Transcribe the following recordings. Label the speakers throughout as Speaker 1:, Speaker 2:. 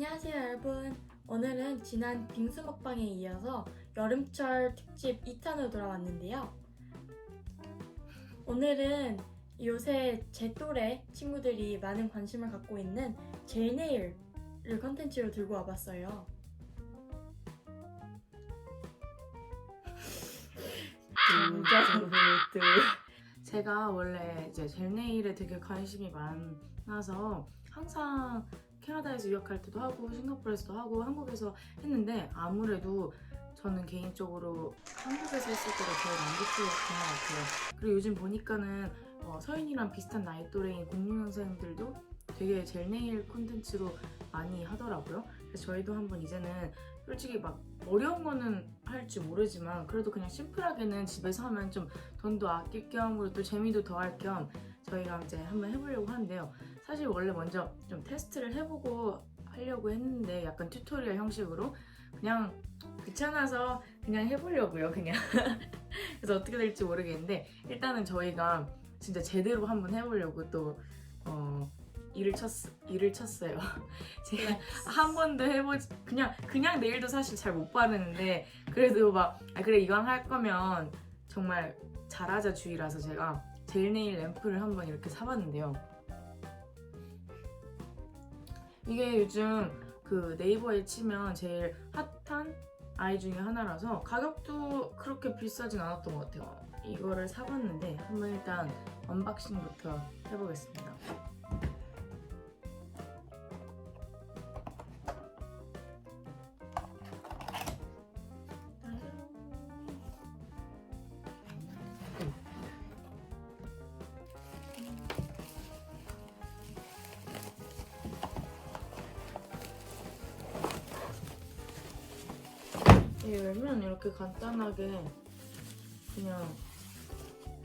Speaker 1: 안녕하세요 여러분. 오늘은 지난 빙수 먹방에 이어서 여름철 특집 2탄으로 돌아왔는데요. 오늘은 요새 제 또래 친구들이 많은 관심을 갖고 있는 젤네일을 컨텐츠로 들고 와봤어요.
Speaker 2: 제가 원래 이제 젤네일에 되게 관심이 많아서 항상 캐나다에서 유학할 때도 하고 싱가포르에서도 하고 한국에서 했는데 아무래도 저는 개인적으로 한국에서 했을 때가 제일 만족스러웠던 것 같아요. 그리고 요즘 보니까는 어, 서인이랑 비슷한 나이 또래인 공유생들도 되게 젤네일 콘텐츠로 많이 하더라고요. 그래서 저희도 한번 이제는 솔직히 막 어려운 거는 할지 모르지만 그래도 그냥 심플하게는 집에서 하면 좀 돈도 아낄 겸 그리고 또 재미도 더할 겸 저희가 이제 한번 해보려고 하는데요. 사실 원래 먼저 좀 테스트를 해보고 하려고 했는데 약간 튜토리얼 형식으로 그냥 귀찮아서 그냥 해보려고요. 그냥 그래서 어떻게 될지 모르겠는데 일단은 저희가 진짜 제대로 한번 해보려고 또 어, 일을 쳤 일을 쳤어요. 제가 한 번도 해보지 그냥 그냥 내일도 사실 잘 못 바르는데 그래도 막 아, 그래 이왕 할 거면 정말 잘하자 주의라서 제가 젤 네일 램프를 한번 이렇게 사봤는데요. 이게 요즘 그 네이버에 치면 제일 핫한 아이 중에 하나라서 가격도 그렇게 비싸진 않았던 것 같아요. 이거를 사봤는데 한번 일단 언박싱부터 해보겠습니다. 열면 이렇게 간단하게 그냥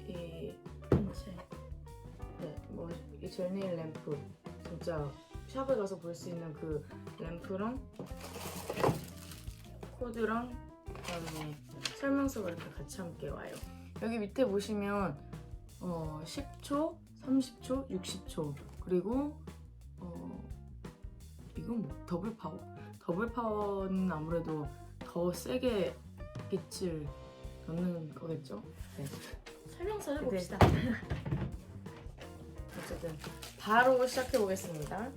Speaker 2: 이
Speaker 1: 전체
Speaker 2: 네, 뭐, 이 젤네일 램프 진짜 샵에 가서 볼 수 있는 그 램프랑 코드랑 그다음에 설명서가 이렇게 같이 함께 와요. 여기 밑에 보시면 어, 10초, 30초, 60초 그리고 어, 이건 뭐 더블 파워? 더블 파워는 아무래도 더 세게 빛을 넣는 거겠죠? 네.
Speaker 1: 설명서를
Speaker 2: 네.
Speaker 1: 봅시다
Speaker 2: 어쨌든 바로 시작해 보겠습니다.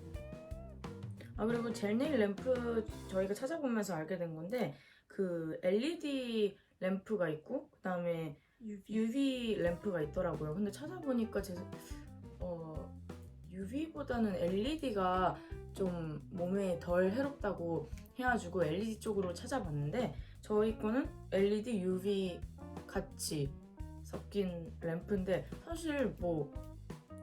Speaker 2: 아 그리고 젤네일 램프 저희가 찾아보면서 알게 된 건데 그 LED 램프가 있고 그 다음에 UV 램프가 있더라고요. 근데 찾아보니까 제 어, UV보다는 LED가 좀 몸에 덜 해롭다고 해가지고 LED 쪽으로 찾아봤는데 저희 거는 LED, UV 같이 섞인 램프인데 사실 뭐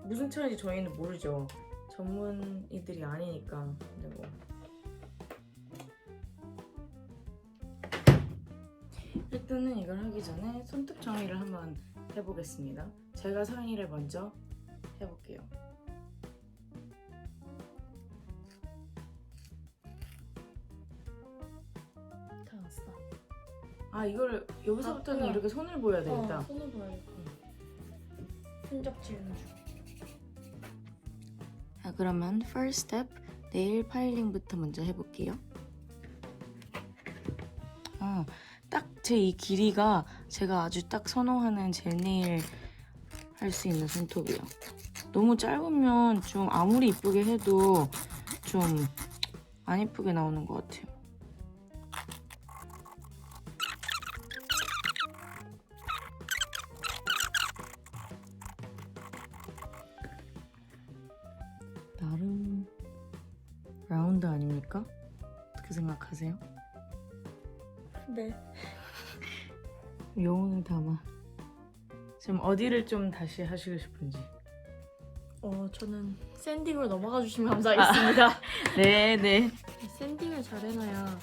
Speaker 2: 무슨 차이인지 저희는 모르죠. 전문이들이 아니니까. 근데 뭐 일단은 이걸 하기 전에 손톱 정리를 한번 해보겠습니다. 제가 서인이를 먼저 해볼게요. 아 이거를 여기서부터는
Speaker 1: 아,
Speaker 2: 이렇게 손을 보여야 되겠다.
Speaker 1: 어, 손을 보여야겠다 손잡 지우는 중
Speaker 2: 자 그러면 first step 네일 파일링부터 먼저 해볼게요. 아, 딱제 이 길이가 제가 아주 딱 선호하는 젤 네일 할 수 있는 손톱이에요. 너무 짧으면 좀 아무리 이쁘게 해도 좀 안 이쁘게 나오는 것 같아요. 생각하세요?
Speaker 1: 네
Speaker 2: 영혼을 담아. 지금 어디를 좀 다시 하시고 싶은지.
Speaker 1: 어, 저는 샌딩으로 넘어가 주시면 감사하겠습니다.
Speaker 2: 네, 네.
Speaker 1: 샌딩을 잘 해놔야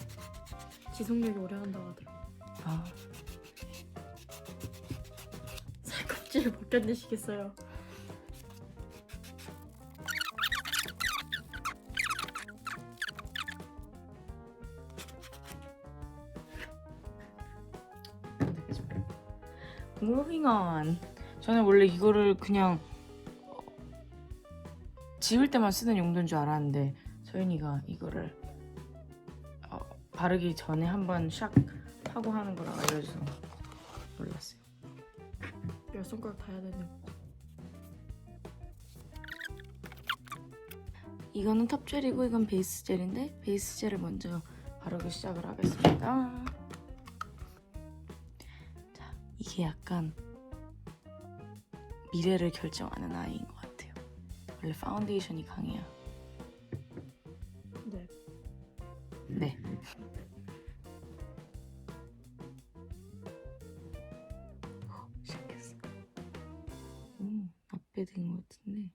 Speaker 1: 지속력이 오래 간다고 하더라고요.
Speaker 2: 아,
Speaker 1: 살껍질을 못 견디시겠어요.
Speaker 2: Moving on. 저는 원래 이거를 그냥 어, 지울 때만 쓰는 용도인 줄 알았는데 서윤이가 이거를 바르기 전에 한번 샥 하고 하는 걸 알려줘서 몰랐어요.
Speaker 1: 열 손가락 다 해야 되는.
Speaker 2: 이거는 톱 젤이고 이건 베이스 젤인데 베이스 젤을 먼저 바르기 시작을 하겠습니다. 자, 이게 약간 미래를 결정하는 아이인 것 같아요. 원래 파운데이션이 강해요.
Speaker 1: 네.
Speaker 2: 네. 시작했어. 음, 앞에 된것 같은데.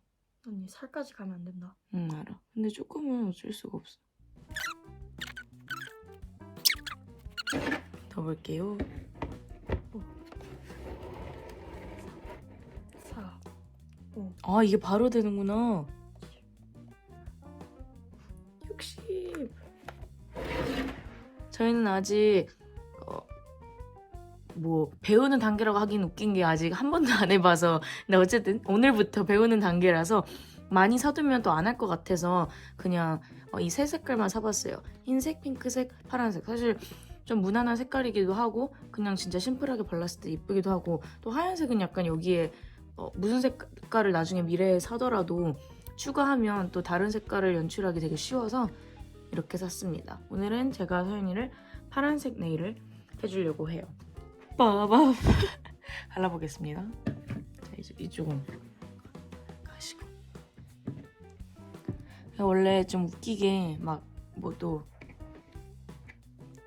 Speaker 1: 언니 살까지 가면 안 된다.
Speaker 2: 응 알아. 근데 조금은 어쩔 수가 없어. 더 볼게요. 아 이게 바로 되는구나. 60. 저희는 아직 어, 뭐 배우는 단계라고 하긴 웃긴 게 아직 한 번도 안 해봐서 근데 어쨌든 오늘부터 배우는 단계라서 많이 사두면 또 안 할 것 같아서 그냥 어, 이세 색깔만 사봤어요. 흰색, 핑크색, 파란색. 사실 좀 무난한 색깔이기도 하고 그냥 진짜 심플하게 발랐을 때 이쁘기도 하고 또 하얀색은 약간 여기에 어, 무슨 색깔을 나중에 미래에 사더라도 추가하면 또 다른 색깔을 연출하기 되게 쉬워서 이렇게 샀습니다. 오늘은 제가 서윤이를 파란색 네일을 해주려고 해요. 빠밤 발라보겠습니다. 자 이제 이쪽은 가시고 원래 좀 웃기게 막 뭐도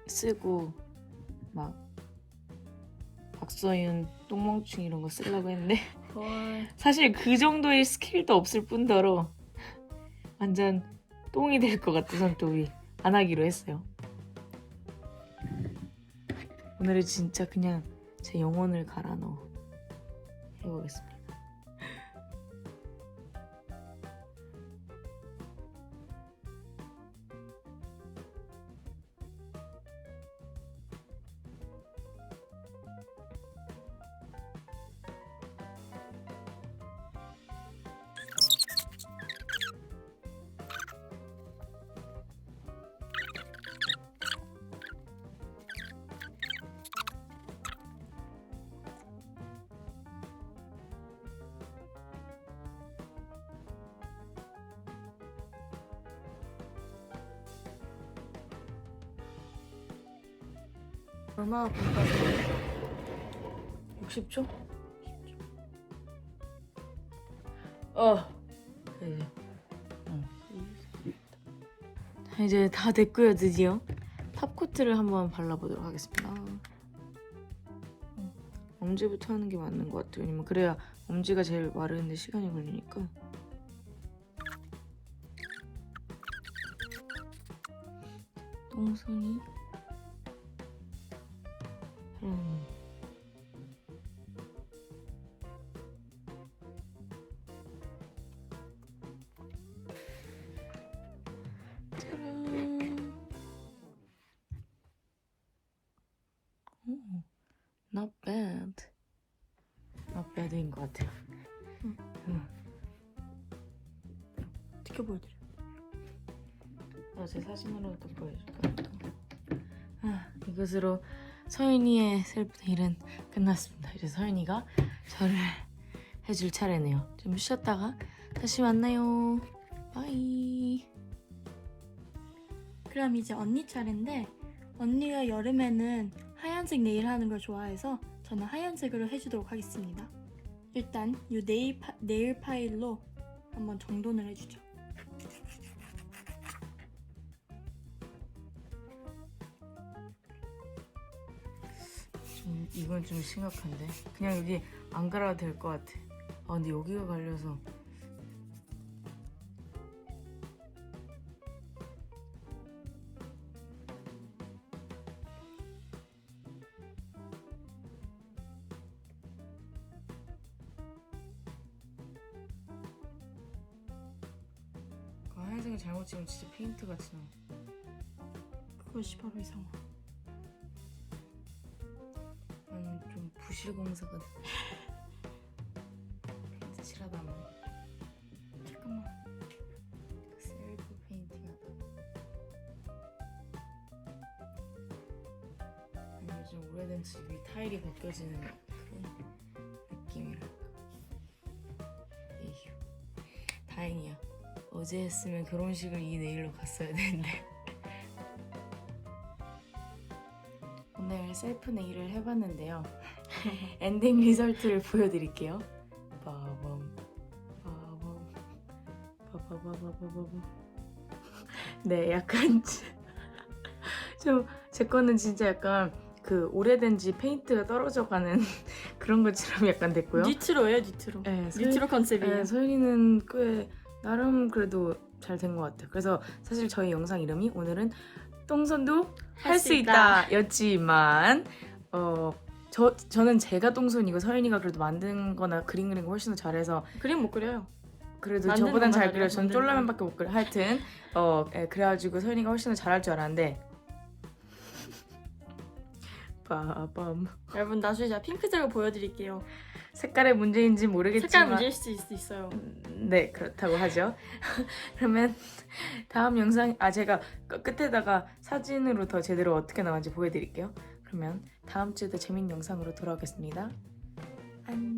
Speaker 2: 쓰고 막 박서윤 똥멍충 이런 거 쓰려고 했는데
Speaker 1: 헐.
Speaker 2: 사실 그 정도의 스킬도 없을 뿐더러 완전 똥이 될 것 같은 손톱이 안 하기로 했어요. 오늘은 진짜 그냥 제 영혼을 갈아 넣어 해보겠습니다.
Speaker 1: 얼마나 볼까요?
Speaker 2: 60초? 어. 이제. 어. 자, 이제 다 됐고요, 드디어. 탑코트를 한번 발라보도록 하겠습니다. 어, 엄지부터 하는 게 맞는 것 같아요. 왜냐면 그래야 엄지가 제일 마르는데 시간이 걸리니까. 똥손이. 음. 오, not bad. not bad인 것 같아요.
Speaker 1: 응.
Speaker 2: 응.
Speaker 1: 어떻게 보여드려?
Speaker 2: 아, 제 사진으로도 보여줄까요? 아, 이것으로 서윤이의 셀프 네일은 끝났습니다. 이제 서윤이가 저를 해줄 차례네요. 좀 쉬었다가 다시 만나요. 바이.
Speaker 1: 그럼 이제 언니 차례인데 언니가 여름에는 하얀색 네일 하는 걸 좋아해서 저는 하얀색으로 해주도록 하겠습니다. 일단 이 네일, 파, 네일 파일로 한번 정돈을 해주죠.
Speaker 2: 좀 이건 좀 심각한데. 그냥 여기 안 갈아도 될 것 같아. 아 근데 여기가 갈려서. 그 하얀색을 잘못 치면 진짜 페인트 같이 나.
Speaker 1: 그것이 바로 이상화.
Speaker 2: 부실공사가 페인트 칠하다 보면
Speaker 1: 잠깐만.
Speaker 2: 셀프 페인팅 하다 좀 오래된 집이 타일이 벗겨지는 그런 느낌이랄까. 에휴. 다행이야. 어제 했으면 결혼식을 이 내일로 갔어야 되는데. 오늘 셀프 네일을 해봤는데요. 엔딩 리설트를 보여드릴게요. 빠밤, 빠밤, 빠바바바바바밤. 네, 약간 좀 제 거는 진짜 약간 그 오래된 지 페인트가 떨어져 가는 그런 것처럼 약간 됐고요.
Speaker 1: 니트로예요 니트로.
Speaker 2: 네, 소연-
Speaker 1: 니트로 컨셉이에요.
Speaker 2: 네, 소연이는 꽤 나름 그래도 잘 된 것 같아요. 그래서 사실 저희 영상 이름이 오늘은 똥손도 할 수 있다 였지만 어. 저, 저는 제가 똥손이고 서연이가 그래도 만든 거나 그림 그리는 거 훨씬 더 잘해서
Speaker 1: 그림 못 그려요.
Speaker 2: 그래도
Speaker 1: 만드는
Speaker 2: 저보단 잘
Speaker 1: 것만
Speaker 2: 그려요. 저는
Speaker 1: 만드는
Speaker 2: 쫄라면밖에 못 그려. 하여튼 어 예, 그래가지고 서연이가 훨씬 더 잘할 줄 알았는데 빠밤
Speaker 1: 여러분 나중에 제가 핑크색을 보여드릴게요.
Speaker 2: 색깔의 문제인지 모르겠지만
Speaker 1: 색깔 문제일 수도 있- 있어요.
Speaker 2: 음, 네 그렇다고 하죠. 그러면 다음 영상 아 제가 끝- 끝에다가 사진으로 더 제대로 어떻게 나왔는지 보여드릴게요. 그러면 다음 주에도 재밌는 영상으로 돌아오겠습니다. 안녕.